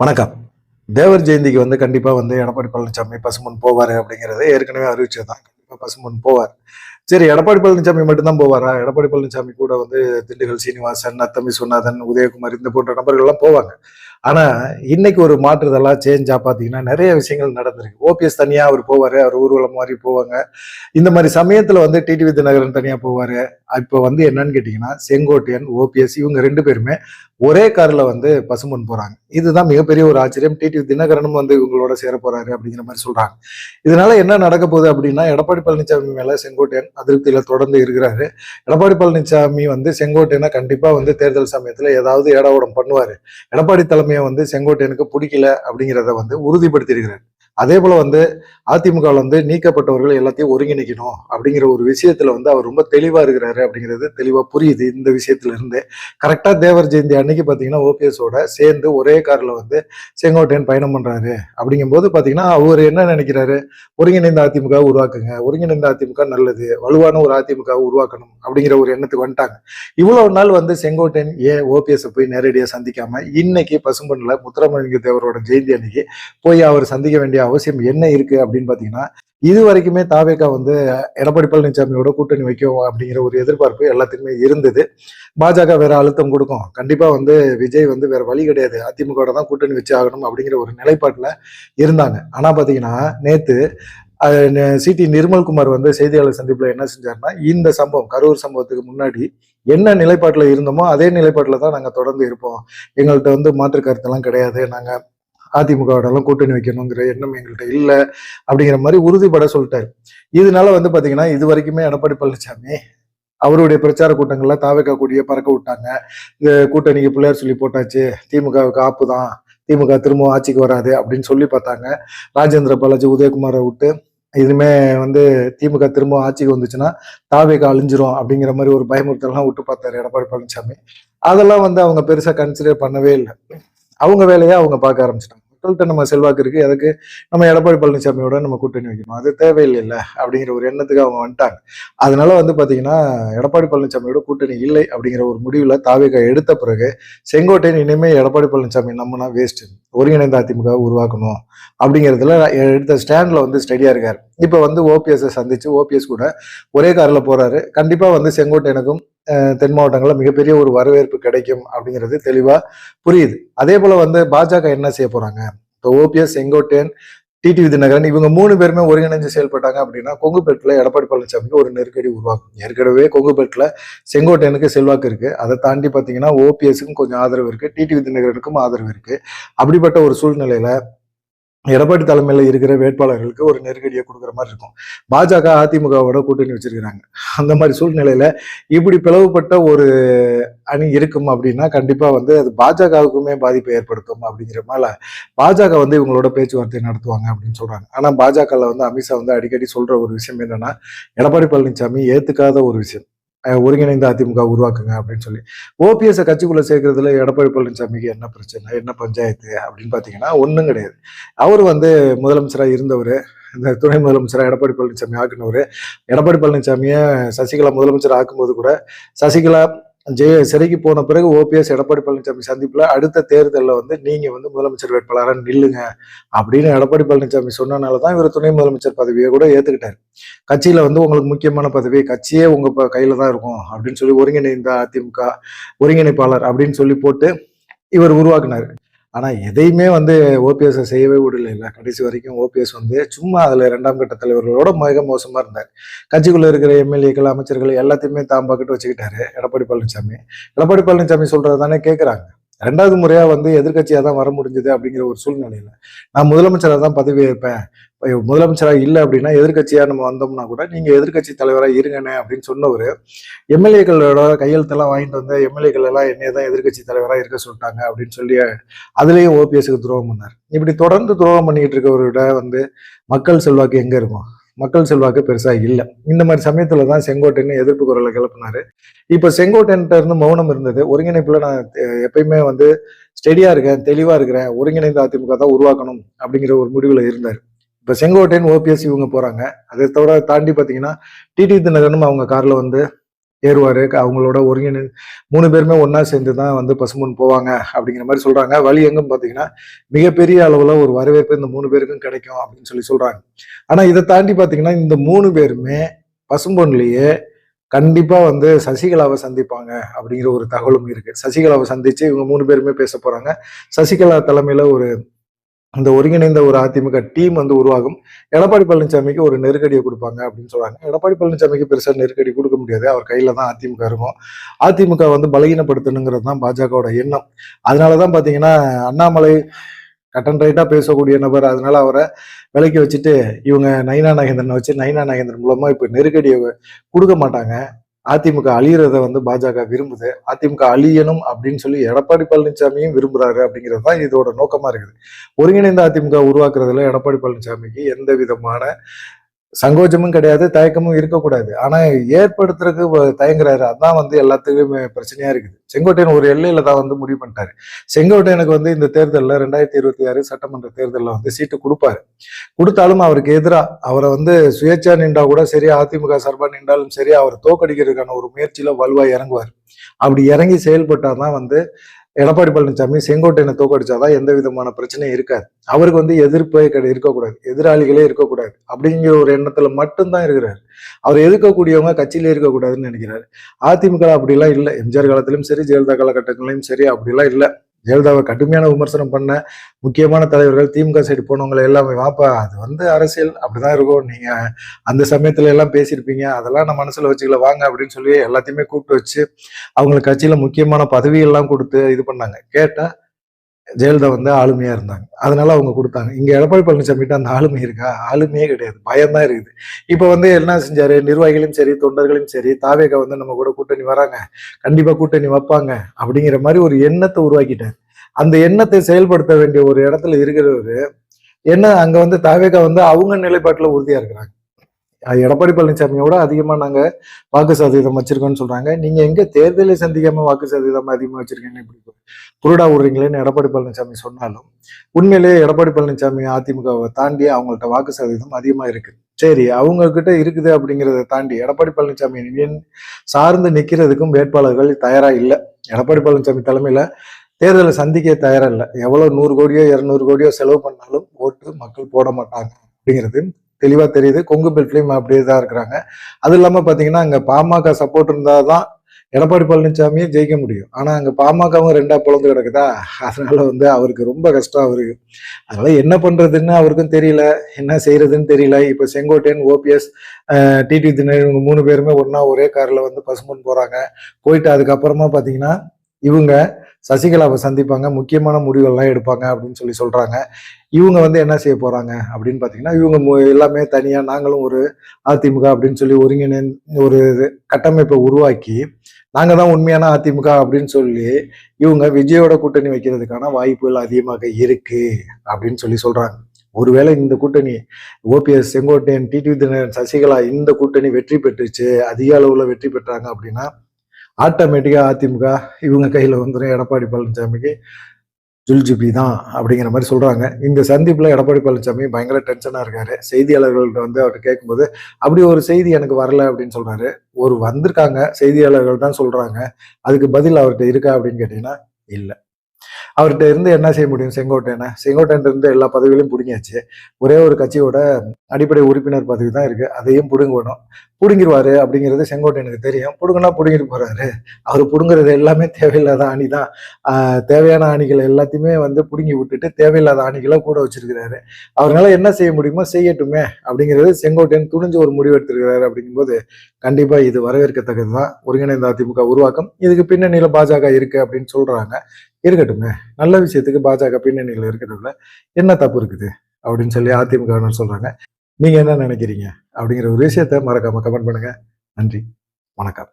வணக்கம். தேவர் ஜெயந்திக்கு வந்து கண்டிப்பாக வந்து எடப்பாடி பழனிசாமி பசுமன் போவார் அப்படிங்கிறத ஏற்கனவே அறிவிச்சதுதான். கண்டிப்பாக பசுமன் போவார். சரி எடப்பாடி பழனிசாமி மட்டும்தான் போவாரா? எடப்பாடி பழனிசாமி கூட வந்து திண்டுக்கல் சீனிவாசன் அத்தமி சுனாதன் உதயகுமார் இந்த போன்ற நபர்கள் எல்லாம் போவாங்க. ஆனா இன்னைக்கு ஒரு மாற்றுதலா சேஞ்சா பார்த்தீங்கன்னா நிறைய விஷயங்கள் நடந்திருக்கு. ஓபிஎஸ் தனியாக அவர் போவாரு அவர் ஊர்வலம் மாதிரி போவாங்க. இந்த மாதிரி சமயத்தில் வந்து டிடிவி தினகரன் தனியாக போவாரு. இப்போ வந்து என்னன்னு கேட்டிங்கன்னா செங்கோட்டையன் ஓபிஎஸ் இவங்க ரெண்டு பேருமே ஒரே காரில் வந்து பசுமன் போகிறாங்க இதுதான் மிகப்பெரிய ஒரு ஆச்சரியம். டிடிவி தினகரனும் வந்து இவங்களோட சேர போகிறாரு அப்படிங்கிற மாதிரி சொல்கிறாங்க இதனால என்ன நடக்க போகுது அப்படின்னா எடப்பாடி பழனிசாமி மேலே செங்கோட்டையன் அதிருப்தியில் தொடர்ந்து இருக்கிறாரு. எடப்பாடி பழனிசாமி வந்து செங்கோட்டையனை கண்டிப்பாக வந்து தேர்தல் சமயத்தில் ஏதாவது ஏடாவடம் பண்ணுவார். எடப்பாடி தலைமையை வந்து செங்கோட்டையனுக்கு பிடிக்கல அப்படிங்கிறத வந்து உறுதிப்படுத்தியிருக்கிறார் அதே போல வந்து அதிமுகவில் வந்து நீக்கப்பட்டவர்கள் எல்லாத்தையும் ஒருங்கிணைக்கணும் அப்படிங்கிற ஒரு விஷயத்துல வந்து அவர் ரொம்ப தெளிவா இருக்கிறாரு அப்படிங்கிறது தெளிவா புரியுது இந்த விஷயத்துல இருந்து. கரெக்டா தேவர் ஜெயந்தி அன்னைக்கு பாத்தீங்கன்னா ஓபிஎஸோட சேர்ந்து ஒரே கார்ல வந்து செங்கோட்டையன் பயணம் பண்றாரு. அப்படிங்கும்போது பாத்தீங்கன்னா அவர் என்ன நினைக்கிறாரு? ஒருங்கிணைந்த அதிமுக உருவாக்குங்க. ஒருங்கிணைந்த அதிமுக நல்லது. வலுவான ஒரு அதிமுக உருவாக்கணும் அப்படிங்கிற ஒரு எண்ணத்துக்கு வந்துட்டாங்க. இவ்வளவு நாள் வந்து செங்கோட்டையன் ஏன் ஓபிஎஸ் போய் நேரடியா சந்திக்காம இன்னைக்கு பசும்பொன்ல முத்துராமலிங்க தேவரோட ஜெயந்தி அன்னைக்கு போய் அவர் சந்திக்க வேண்டிய அவசியம் என்ன இருக்கு அப்படின்னு பாத்தீங்கன்னா இது வரைக்குமே தாவேக்கா வந்து எடப்பாடி பழனிசாமியோட கூட்டணி வைக்கும் அப்படிங்கிற ஒரு எதிர்பார்ப்பு எல்லாத்துக்குமே இருந்தது. பாஜக வேற அழுத்தம் கொடுக்கும். கண்டிப்பா வந்து விஜய் வந்து வேற வழி கிடையாது. அதிமுக தான் கூட்டணி வச்சு ஆகணும் அப்படிங்கிற ஒரு நிலைப்பாட்டில் இருந்தாங்க. ஆனா பாத்தீங்கன்னா நேத்து சிடி நிர்மல்குமார் வந்து செய்தியாளர் சந்திப்பில் என்ன செஞ்சாருன்னா இந்த சம்பவம் கரூர் சம்பவத்துக்கு முன்னாடி என்ன நிலைப்பாட்டில் இருந்தோமோ அதே நிலைப்பாட்டில் தான் நாங்கள் தொடர்ந்து இருப்போம். எங்கள்கிட்ட வந்து மாற்று கருத்தெல்லாம் கிடையாது. நாங்கள் அதிமுகவோடலாம் கூட்டணி வைக்கணுங்கிற எண்ணம் எங்கள்கிட்ட இல்லை அப்படிங்கிற மாதிரி உறுதிப்பட சொல்லிட்டாரு. இதனால வந்து பார்த்தீங்கன்னா இது வரைக்குமே எடப்பாடி பழனிசாமி அவருடைய பிரச்சார கூட்டங்கள்ல தாவேக்கா கூடிய பறக்க விட்டாங்க. இந்த கூட்டணிக்கு பிள்ளையார் சொல்லி போட்டாச்சு திமுகவுக்கு ஆப்பு தான் திமுக திரும்ப ஆட்சிக்கு வராது அப்படின்னு சொல்லி பார்த்தாங்க. ராஜேந்திர பாலாஜி உதயகுமாரை விட்டு இனிமே வந்து திமுக திரும்ப ஆட்சிக்கு வந்துச்சுன்னா தாவேக்கா அழிஞ்சிரும் அப்படிங்கிற மாதிரி ஒரு பயமுறுத்தலாம் விட்டு பார்த்தாரு எடப்பாடி பழனிசாமி அதெல்லாம் வந்து அவங்க பெருசாக கன்சிடர் பண்ணவே இல்லை. அவங்க வேலையை அவங்க பார்க்க ஆரம்பிச்சிட்டாங்க. மக்கள்கிட்ட நம்ம செல்வாக்கு இருக்கு. அதுக்கு நம்ம எடப்பாடி பழனிசாமியோட நம்ம கூட்டணி வைக்கணும். அது தேவையில்லை அப்படிங்கிற ஒரு எண்ணத்துக்கு அவங்க வந்துட்டாங்க. அதனால வந்து பாத்தீங்கன்னா எடப்பாடி பழனிசாமியோட கூட்டணி இல்லை அப்படிங்கிற ஒரு முடிவுல தாவேகா எடுத்த பிறகு செங்கோட்டையன் இனிமே எடப்பாடி பழனிசாமி நம்மனா வேஸ்ட் ஒருங்கிணைந்த அதிமுக உருவாக்கணும் அப்படிங்கிறதுல எடுத்த ஸ்டாண்ட்ல வந்து ஸ்டடியா இருக்காரு. இப்போ வந்து ஓபிஎஸ் சந்திச்சு ஓபிஎஸ் கூட ஒரே காரில் போறாரு. கண்டிப்பா வந்து செங்கோட்டையனுக்கும் தென் மாவட்டங்களில் மிகப்பெரிய ஒரு வரவேற்பு கிடைக்கும் அப்படிங்கிறது தெளிவாக புரியுது. அதே போல் வந்து பாஜக என்ன செய்ய போகிறாங்க இப்போ ஓபிஎஸ் செங்கோட்டையன் டிடி விதிநகரன் இவங்க மூணு பேருமே ஒருங்கிணைஞ்சு செயல்பட்டாங்க அப்படின்னா கொங்குபேட்டில் எடப்பாடி பழனிசாமிக்கு ஒரு நெருக்கடி உருவாக்கும் ஏற்கனவே கொங்குபேட்டில் செங்கோட்டையனுக்கு செல்வாக்கு இருக்குது அதை தாண்டி பார்த்தீங்கன்னா ஓபிஎஸ்க்கும் கொஞ்சம் ஆதரவு இருக்குது டிடி விதிநகரனுக்கும் ஆதரவு இருக்குது அப்படிப்பட்ட ஒரு சூழ்நிலையில் எடப்பாடி தலைமையில் இருக்கிற வேட்பாளர்களுக்கு ஒரு நெருக்கடியை கொடுக்குற மாதிரி இருக்கும். பாஜக அதிமுகவோட கூட்டணி வச்சிருக்கிறாங்க. அந்த மாதிரி சூழ்நிலையில இப்படி பிளவுபட்ட ஒரு அணி இருக்கும் அப்படின்னா கண்டிப்பா வந்து அது பாஜகவுக்குமே பாதிப்பை ஏற்படுத்தும் அப்படிங்கிற மாதிரி பாஜக வந்து இவங்களோட பேச்சுவார்த்தை நடத்துவாங்க அப்படின்னு சொல்றாங்க. ஆனா பாஜகல வந்து அமித்ஷா வந்து அடிக்கடி சொல்ற ஒரு விஷயம் என்னன்னா எடப்பாடி பழனிசாமி ஏத்துக்காத ஒரு விஷயம். ஒருங்கிணைந்த அதிமுக உருவாக்குங்க அப்படின்னு சொல்லி. ஓபிஎஸ் கட்சிக்குள்ள சேர்க்கறதுல எடப்பாடி பழனிசாமிக்கு என்ன பிரச்சனை என்ன பஞ்சாயத்து அப்படின்னு பாத்தீங்கன்னா ஒன்றும் கிடையாது. அவர் வந்து முதலமைச்சராக இருந்தவர் இந்த துணை முதலமைச்சராக எடப்பாடி பழனிசாமி ஆக்குனவர். எடப்பாடி பழனிசாமியை சசிகலா முதலமைச்சர் ஆக்கும்போது கூட சசிகலா ஜெய சிறைக்கு போன பிறகு ஓபிஎஸ் எடப்பாடி பழனிசாமி சந்திப்பில் அடுத்த தேர்தலில் வந்து நீங்கள் வந்து முதலமைச்சர் வேட்பாளராக நில்லுங்க அப்படின்னு எடப்பாடி பழனிசாமி சொன்னனால தான் இவர் துணை முதலமைச்சர் பதவியை கூட ஏற்றுக்கிட்டார் கட்சியில் வந்து உங்களுக்கு முக்கியமான பதவி கட்சியே உங்கள் கையில் தான் இருக்கும் அப்படின்னு சொல்லி ஒருங்கிணைந்த அதிமுக ஒருங்கிணைப்பாளர் அப்படின்னு சொல்லி போட்டு இவர் உருவாக்குனார். ஆனால் எதையுமே வந்து ஓபிஎஸ் செய்யவே விடல. கடைசி வரைக்கும் ஓபிஎஸ் வந்து சும்மா அதில் இரண்டாம் கட்ட தலைவர்களோட மிக மோசமாக இருந்தார். கட்சிக்குள்ளே இருக்கிற எம்எல்ஏக்கள் அமைச்சர்கள் எல்லாத்தையுமே தாம் பக்கெட்டு வச்சுக்கிட்டாரு. எடப்பாடி பழனிசாமி. எடப்பாடி பழனிசாமி சொல்கிறத தானே கேட்குறாங்க ரெண்டாவது முறையா வந்து எதிர்கட்சியாக தான் வர முடிஞ்சது அப்படிங்கிற ஒரு சூழ்நிலையில நான் முதலமைச்சராக தான் பதவி ஏற்பேன். முதலமைச்சராக இல்லை அப்படின்னா எதிர்கட்சியா நம்ம வந்தோம்னா கூட நீங்க எதிர்கட்சி தலைவராக இருங்கண்ணே அப்படின்னு சொன்னவர் எம்எல்ஏக்களோட கையெழுத்தெல்லாம் வாங்கிட்டு வந்த எம்எல்ஏக்கள் எல்லாம் என்னைய தான் எதிர்கட்சி தலைவராக இருக்க சொல்லிட்டாங்க அப்படின்னு சொல்லி அதுலேயும் ஓபிஎஸ்க்கு துரோகம் பண்ணார். இப்படி தொடர்ந்து துரோகம் பண்ணிக்கிட்டு இருக்கவரோட வந்து மக்கள் செல்வாக்கு எங்க இருக்கும்? மக்கள் செல்வாக்கு பெருசாக இல்லை. இந்த மாதிரி சமயத்தில் தான் செங்கோட்டைன்னு எதிர்ப்பு குரலை கிளப்பினார். இப்போ செங்கோட்டைன்ட்ட இருந்து மௌனம் இருந்தது. ஒருங்கிணைப்பில் நான் எப்பயுமே வந்து ஸ்டெடியாக இருக்கேன் தெளிவாக இருக்கிறேன் ஒருங்கிணைந்த அதிமுக தான் உருவாக்கணும் அப்படிங்கிற ஒரு முடிவில் இருந்தார். இப்போ செங்கோட்டையன் ஓபிஎஸ் இவங்க போகிறாங்க அதை தவிர தாண்டி பார்த்தீங்கன்னா டிடி தினகரனும் அவங்க காரில் வந்து ஏறுவார். அவங்களோட ஒருங்கிணை மூணு பேருமே ஒன்றா சேர்ந்து தான் வந்து பசும்பொன் போவாங்க அப்படிங்கிற மாதிரி சொல்கிறாங்க வழி எங்கும் பார்த்தீங்கன்னா மிகப்பெரிய அளவில் ஒரு வரவேற்பு இந்த மூணு பேருக்கும் கிடைக்கும் அப்படின்னு சொல்லி சொல்கிறாங்க ஆனால் இதை தாண்டி பார்த்தீங்கன்னா இந்த மூணு பேருமே பசும்பொன்லேயே கண்டிப்பாக வந்து சசிகலாவை சந்திப்பாங்க அப்படிங்கிற ஒரு தகவலும் இருக்குது சசிகலாவை சந்தித்து இவங்க மூணு பேருமே பேச போகிறாங்க சசிகலா தலைமையில் ஒரு அந்த ஒருங்கிணைந்த ஒரு அதிமுக டீம் வந்து உருவாகும். எடப்பாடி பழனிசாமிக்கு ஒரு நெருக்கடியை கொடுப்பாங்க அப்படின்னு சொல்றாங்க. எடப்பாடி பழனிசாமிக்கு பெருசாக நெருக்கடி கொடுக்க முடியாது. அவர் கையில தான் அதிமுக இருக்கும். அதிமுக வந்து பலகீனப்படுத்தணுங்கிறது தான் பாஜகவோட எண்ணம். அதனால தான் பார்த்தீங்கன்னா அண்ணாமலை கட்டன் ரைட்டாக பேசக்கூடிய நபர். அதனால அவரை விலைக்கு வச்சுட்டு இவங்க நைனா நாகேந்திரனை வச்சு நைனா நாகேந்திரன் மூலமாக இப்போ நெருக்கடியை கொடுக்க மாட்டாங்க. அதிமுக அழியறத வந்து பாஜக விரும்புது. அதிமுக அழியணும் அப்படின்னு சொல்லி எடப்பாடி பழனிசாமியும் விரும்புறாரு அப்படிங்கிறது தான் இதோட நோக்கமா இருக்குது. ஒருங்கிணைந்த அதிமுக உருவாக்குறதுல எடப்பாடி பழனிசாமிக்கு எந்த விதமான சங்கோஜமும் கிடையாது தயக்கமும் இருக்கக்கூடாது. ஆனா ஏற்படுத்துறதுக்கு தயங்குறாரு. அதான் வந்து எல்லாத்துக்குமே பிரச்சனையா இருக்குது. செங்கோட்டையன் ஒரு எல்லையில தான் வந்து முடிவு பண்ணிட்டாரு. செங்கோட்டையனுக்கு வந்து இந்த தேர்தலில் ரெண்டாயிரத்தி இருபத்தி ஆறு சட்டமன்ற தேர்தலில் வந்து சீட்டு கொடுப்பாரு. கொடுத்தாலும் அவருக்கு எதிராக அவரை வந்து சுயேட்சா நின்றா கூட சரி அதிமுக சார்பா நின்றாலும் சரி அவரை தோக்கடிக்கிறதுக்கான ஒரு முயற்சியில வலுவா இறங்குவார். அப்படி இறங்கி செயல்பட்டாதான் வந்து எடப்பாடி பழனிசாமி செங்கோட்டையனை தோக்கடிச்சாதான் எந்த விதமான பிரச்சனையும் இருக்காது. அவருக்கு வந்து எதிர்ப்பே கிடையாது இருக்கக்கூடாது. எதிராளிகளே இருக்கக்கூடாது. அப்படிங்கிற ஒரு எண்ணத்துல மட்டும்தான் இருக்கிறார். அவர் எதிர்க்கக்கூடியவங்க கட்சியிலே இருக்கக்கூடாதுன்னு நினைக்கிறாரு. அதிமுக அப்படிலாம் இல்லை. எம்ஜிஆர் காலத்திலும் சரி ஜெயலலிதா காலகட்டத்திலையும் சரி அப்படிலாம் இல்லை. ஜெயலலிதாவை கடுமையான விமர்சனம் பண்ண முக்கியமான தலைவர்கள் திமுக சைடு போனவங்களை எல்லாமே வாப்பா அது வந்து அரசியல் அப்படிதான் இருக்கும். நீங்க அந்த சமயத்துல எல்லாம் பேசியிருப்பீங்க. அதெல்லாம் நான் மனசுல வச்சுக்கல வாங்க அப்படின்னு சொல்லி எல்லாத்தையுமே கூப்பிட்டு வச்சு அவங்களுக்கு கட்சியில முக்கியமான பதவியெல்லாம் கொடுத்து இது பண்ணாங்க. கேட்டா ஜெயலலிதா வந்து ஆளுமையா இருந்தாங்க. அதனால அவங்க கொடுத்தாங்க. இங்க எடப்பாடி பழனிசாமிகிட்ட அந்த ஆளுமை இருக்கா? ஆளுமையே கிடையாது. பயம்தான் இருக்குது. இப்ப வந்து என்ன செஞ்சாரு? நிர்வாகிகளும் சரி தொண்டர்களும் சரி தாவேக வந்து நம்ம கூட கூட்டணி வராங்க. கண்டிப்பா கூட்டணி வைப்பாங்க. அப்படிங்கிற மாதிரி ஒரு எண்ணத்தை உருவாக்கிட்டார். அந்த எண்ணத்தை செயல்படுத்த வேண்டிய ஒரு இடத்துல இருக்கிறவரு என்ன அங்க வந்து தாவேகா வந்து அவங்க நிலைப்பாட்டுல உறுதியா இருக்கிறாங்க. எடப்பாடி பழனிசாமியோட அதிகமா நாங்கள் வாக்கு சதவீதம் வச்சிருக்கோம்னு சொல்கிறாங்க நீங்க எங்கே தேர்தலை சந்திக்காமல் வாக்கு சதவீதம் அதிகமாக வச்சிருக்கீங்கன்னு இப்படி புருடா விடுறீங்களேன்னு எடப்பாடி பழனிசாமி சொன்னாலும் உண்மையிலேயே எடப்பாடி பழனிசாமி அதிமுகவை தாண்டி அவங்கள்ட்ட வாக்கு சதவீதம் அதிகமா இருக்கு. சரி அவங்க கிட்ட இருக்குது அப்படிங்கிறத தாண்டி எடப்பாடி பழனிசாமி சார்ந்து நிற்கிறதுக்கும் வேட்பாளர்கள் தயாராக இல்லை. எடப்பாடி பழனிசாமி தலைமையில தேர்தலை சந்திக்க தயாராக இல்லை. எவ்வளோ நூறு கோடியோ இருநூறு கோடியோ செலவு பண்ணாலும் ஓட்டு மக்கள் போட மாட்டாங்க அப்படிங்கிறது தெளிவாக தெரியுது. கொங்கு பெல்ட்லேயும் அப்படியே தான் இருக்கிறாங்க. அது இல்லாமல் பார்த்தீங்கன்னா அங்கே பாமக சப்போர்ட் இருந்தால் தான் எடப்பாடி பழனிசாமியே ஜெயிக்க முடியும். ஆனால் அங்கே பாமகவும் ரெண்டாக பிளந்து கிடக்குதா? அதனால வந்து அவருக்கு ரொம்ப கஷ்டம் அவருக்கு அதனால என்ன பண்ணுறதுன்னு அவருக்கும் தெரியல. என்ன செய்யறதுன்னு தெரியல. இப்போ செங்கோட்டையன் ஓபிஎஸ் டிடி தினேஷ் இவங்க மூணு பேருமே ஒன்றா ஒரே காரில் வந்து பசுமன் போகிறாங்க போயிட்டு அதுக்கப்புறமா பார்த்தீங்கன்னா இவங்க சசிகலாவை சந்திப்பாங்க முக்கியமான முடிவுகள்லாம் எடுப்பாங்க அப்படின்னு சொல்லி சொல்கிறாங்க இவங்க வந்து என்ன செய்ய போகிறாங்க அப்படின்னு பார்த்தீங்கன்னா இவங்க மு- எல்லாமே தனியாக நாங்களும் ஒரு அதிமுக அப்படின்னு சொல்லி ஒருங்கிணை ஒரு இது கட்டமைப்பை உருவாக்கி நாங்கள் தான் உண்மையான அதிமுக அப்படின்னு சொல்லி இவங்க விஜயோட கூட்டணி வைக்கிறதுக்கான வாய்ப்புகள் அதிகமாக இருக்குது அப்படின்னு சொல்லி சொல்கிறாங்க ஒருவேளை இந்த கூட்டணி OPS Sengottaiyan T T Dinakaran Sasikala இந்த கூட்டணி வெற்றி பெற்றுச்சு அதிக அளவில் வெற்றி பெற்றாங்க அப்படின்னா ஆட்டோமேட்டிக்கா அதிமுக இவங்க கையில் வந்துடும் எடப்பாடி பழனிசாமிக்கு. ஜுல்ஜிபி தான் அப்படிங்கிற மாதிரி சொல்கிறாங்க இந்த சந்திப்பில் எடப்பாடி பழனிசாமி பயங்கர டென்ஷனாக இருக்காரு. செய்தியாளர்கள்ட்ட வந்து அவர்கிட்ட கேட்கும்போது அப்படி ஒரு செய்தி எனக்கு வரல அப்படின்னு சொல்கிறாரு ஒரு வந்திருக்காங்க செய்தியாளர்கள் தான் சொல்கிறாங்க அதுக்கு பதில் அவர்கிட்ட இருக்கா அப்படின்னு கேட்டிங்கன்னா இல்லை. அவர்கிட்ட இருந்து என்ன செய்ய முடியும்? செங்கோட்டையனை. செங்கோட்டையன் இருந்து எல்லா பதவிகளையும் பிடுங்கியாச்சு. ஒரே ஒரு கட்சியோட அடிப்படை உறுப்பினர் பதவி தான் இருக்கு. அதையும் பிடுங்கணும். பிடுங்கிருவாரு அப்படிங்கிறது செங்கோட்டையனுக்கு தெரியும். பிடுங்கினா பிடுங்கிட்டு போறாரு. அவர் பிடுங்குறது எல்லாமே தேவையில்லாத ஆணி தான். தேவையான ஆணிகளை எல்லாத்தையுமே வந்து பிடுங்கி விட்டுட்டு தேவையில்லாத ஆணிகளை கூட வச்சிருக்கிறாரு. அவரால் என்ன செய்ய முடியுமோ செய்யட்டுமே அப்படிங்கிறது செங்கோட்டையன் துணிஞ்சு ஒரு முடிவு எடுத்திருக்கிறாரு அப்படிங்கும்போது கண்டிப்பா இது வரவேற்கத்தக்கது தான் ஒருங்கிணைந்த அதிமுக உருவாக்கம். இதுக்கு பின்னணியில பாஜக இருக்கு அப்படின்னு சொல்றாங்க. இருக்கட்டுமே. நல்ல விஷயத்துக்கு பாஜக பின்னணியில் இருக்கிறதுல என்ன தப்பு இருக்குது? அப்படின்னு சொல்லி அதிமுக சொல்றாங்க. நீங்க என்ன நினைக்கிறீங்க? அப்படிங்கிற ஒரு விஷயத்த மறக்காம கமெண்ட் பண்ணுங்க. நன்றி. வணக்கம்.